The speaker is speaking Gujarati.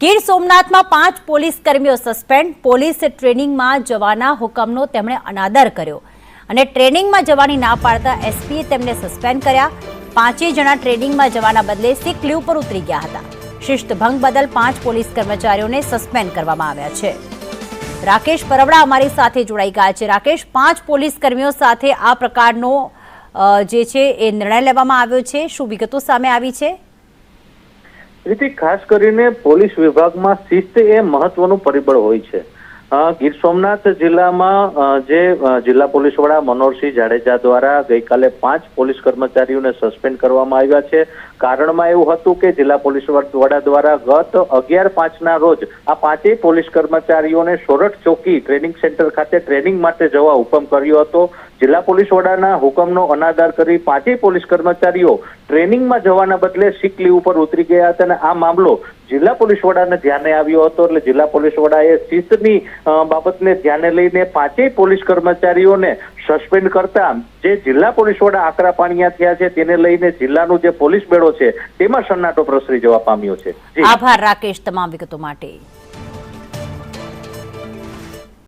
ગીર સોમનાથમાં પાંચ પોલીસ કર્મીઓ સસ્પેન્ડ. પોલીસ ટ્રેનિંગમાં જવાના હુકમનો તેમણે અનાદર કર્યો. અને ટ્રેનિંગમાં જવાની ના પાડતા એસપીએ તેમને સસ્પેન્ડ કર્યા. પાંચેય જણા ટ્રેનિંગમાં જવાના બદલે સિક લીવ પર ઉતરી ગયા હતા. શિસ્ત ભંગ બદલ પાંચ પોલીસ કર્મચારીઓને સસ્પેન્ડ કરવામાં આવ્યા છે. રાકેશ પરવડા અમારી સાથે જોડાઈ ગયા છે. રાકેશ, પાંચ પોલીસ કર્મીઓ સાથે આ પ્રકારનો જે છે એ નિર્ણય લેવામાં આવ્યો છે. શું વિગતો સામે આવી છે? રીતે ખાસ કરીને પોલીસ વિભાગમાં શિસ્ત એ મહત્વનું પરિબળ હોય છે. ગીર સોમનાથ જિલ્લામાં જે જિલ્લા પોલીસ વડા મનોહરસિંહ જાડેજા દ્વારા ગઈકાલે પાંચ પોલીસ કર્મચારીઓને સસ્પેન્ડ કરવામાં આવ્યા છે. કારણમાં એવું હતું કે જિલ્લા પોલીસ વડા દ્વારા ગત અગિયાર પાંચના રોજ આ પાંચેય પોલીસ કર્મચારીઓને સોરઠ ચોકી ટ્રેનિંગ સેન્ટર ખાતે ટ્રેનિંગ માટે જવા હુકમ કર્યો હતો. જિલ્લા પોલીસ વડાના હુકમનો અનાદર કરી પાંચેય પોલીસ કર્મચારીઓ ટ્રેનિંગમાં જવાના બદલે સિક લીવ ઉપર ઉતરી ગયા હતા અને આ મામલો જિલ્લા પોલીસ વડાને ધ્યાને આવ્યો હતો એટલે જિલ્લા પોલીસ વડાએ શિસ્તની બાબતને ધ્યાને લઈને પાંચેય પોલીસ કર્મચારીઓને સસ્પેન્ડ કરતા જે જિલ્લા પોલીસ વડા આકરા પાણીયા થયા છે તેને લઈને જિલ્લાનું જે પોલીસ બેડો છે તેમાં સન્નાટો પ્રસરી જવા પામ્યો છે. આભાર, રાકેશ, તમામ વિગતો માટે.